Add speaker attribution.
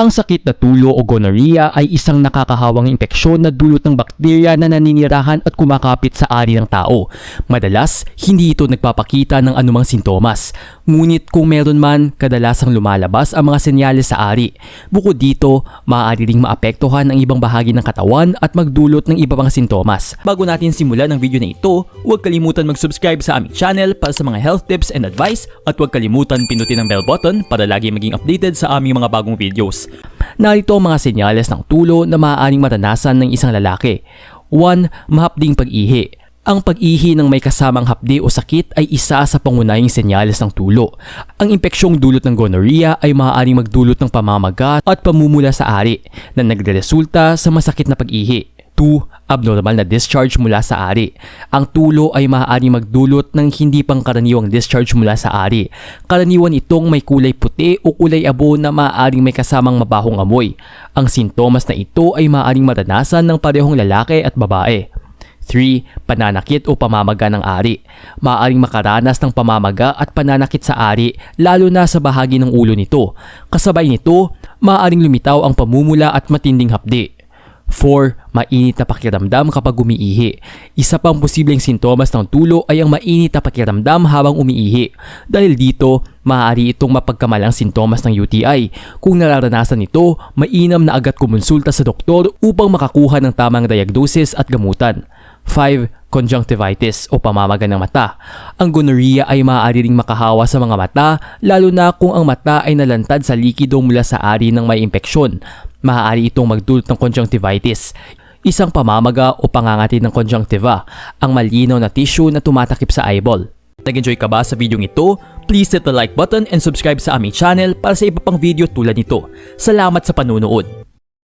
Speaker 1: Ang sakit na tulo o gonorrhea ay isang nakakahawang impeksyon na dulot ng bakterya na naninirahan at kumakapit sa ari ng tao. Madalas, hindi ito nagpapakita ng anumang sintomas. Ngunit kung meron man, kadalasang lumalabas ang mga senyales sa ari. Bukod dito, maaari ring maapektuhan ang ibang bahagi ng katawan at magdulot ng iba pang sintomas. Bago natin simulan ang video na ito, huwag kalimutan mag-subscribe sa aming channel para sa mga health tips and advice at huwag kalimutan pinutin ang bell button para lagi maging updated sa aming mga bagong videos. Narito ang mga senyales ng tulo na maaaring maranasan ng isang lalaki. 1. Mahapding pag-ihi. Ang pag-ihi ng may kasamang hapdi o sakit ay isa sa pangunahing senyales ng tulo. Ang impeksyong dulot ng gonorrhea ay maaaring magdulot ng pamamaga at pamumula sa ari na nagreresulta sa masakit na pag-ihi. 2. Abnormal na discharge mula sa ari. Ang tulo ay maaaring magdulot ng hindi pangkaraniwang discharge mula sa ari. Karaniwan itong may kulay puti o kulay abo na maaaring may kasamang mabahong amoy. Ang sintomas na ito ay maaaring maranasan ng parehong lalaki at babae. 3. Pananakit o pamamaga ng ari. Maaaring makaranas ng pamamaga at pananakit sa ari lalo na sa bahagi ng ulo nito. Kasabay nito, maaaring lumitaw ang pamumula at matinding hapdi. 4. Mainit na pakiramdam kapag umiihi. Isa pang posibleng sintomas ng tulo ay ang mainit na pakiramdam habang umiihi. Dahil dito, maaari itong mapagkamalang sintomas ng UTI. Kung nararanasan ito, mainam na agad kumonsulta sa doktor upang makakuha ng tamang diagnosis at gamutan. 5. Conjunctivitis o pamamaga ng mata. Ang gonorrhea ay maaari ring makahawa sa mga mata lalo na kung ang mata ay nalantad sa likido mula sa ari ng may impeksyon. Maaari itong magdulot ng conjunctivitis. Isang pamamaga o pangangati ng conjunctiva, ang malinaw na tissue na tumatakip sa eyeball. Nag-enjoy ka ba sa video ito? Please hit the like button and subscribe sa aming channel para sa iba pang video tulad nito. Salamat sa panunood!